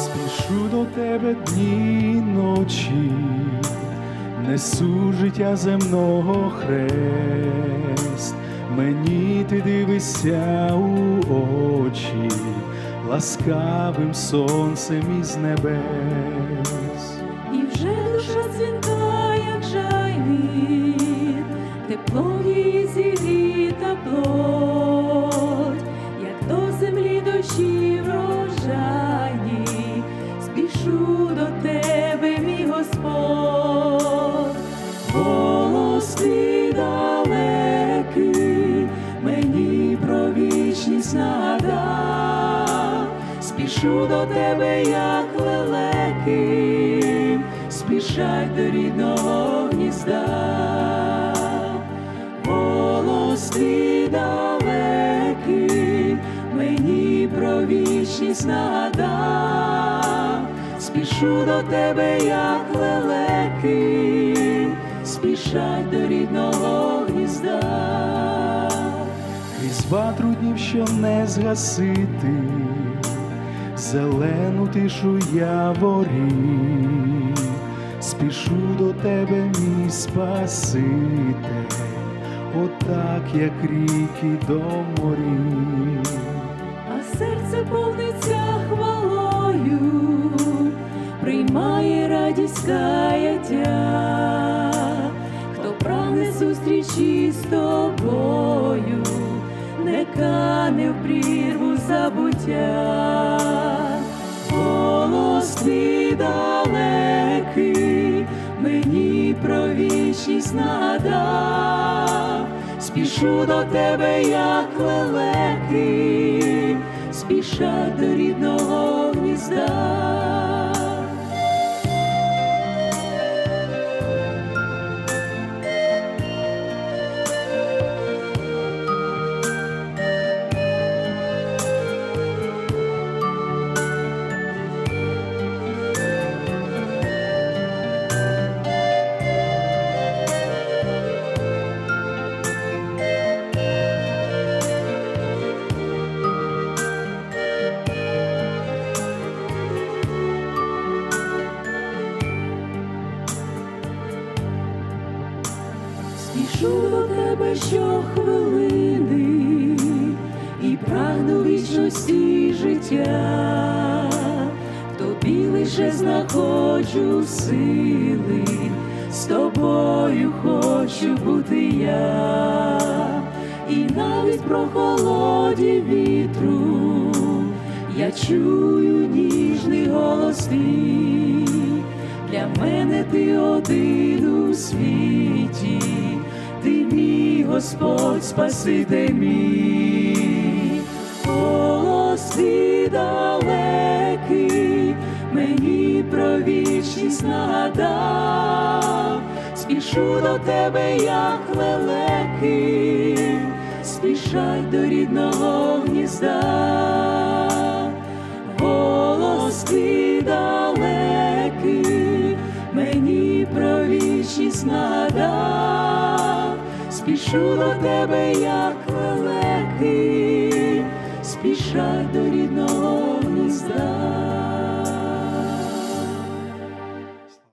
Спішу до тебе дні ночі, несу життя земного хрест, мені ти дивишся у очі, ласкавим сонцем із небес. І вже душа дзвінка, спішу до тебе, як лелеки, спішать до рідного гнізда, голос твій далекий, мені про вічність нагадав, спішу до тебе, як лелеки, спішать до рідного гнізда. Крізь ватру днів, що не згасити, зелену тишу яворі, спішу до тебе, мій Спаситель, отак, як ріки до морів. а серце повниться хвалою, приймає радість каяття, хто прагне зустрічі з тобою, не кане в прірву забуття, далекий, мені про вічність надав, спішу до тебе, як лелеки, спішать до рідного гнізда. Спішу до тебе щохвилини і прагну вічності життя, тобі лише знаходжу сили, з тобою хочу бути я, і навіть про холоді вітру я чую ніжний голос твій. Для мене ти один у світі, ти мій Господь, Спаситель мій, голос твій далекий, мені про вічність нагадав, спішу до тебе, як лелеки, спішать до рідного гнізда, голос твій далекий, спішу до тебе, як лелеки, спішать до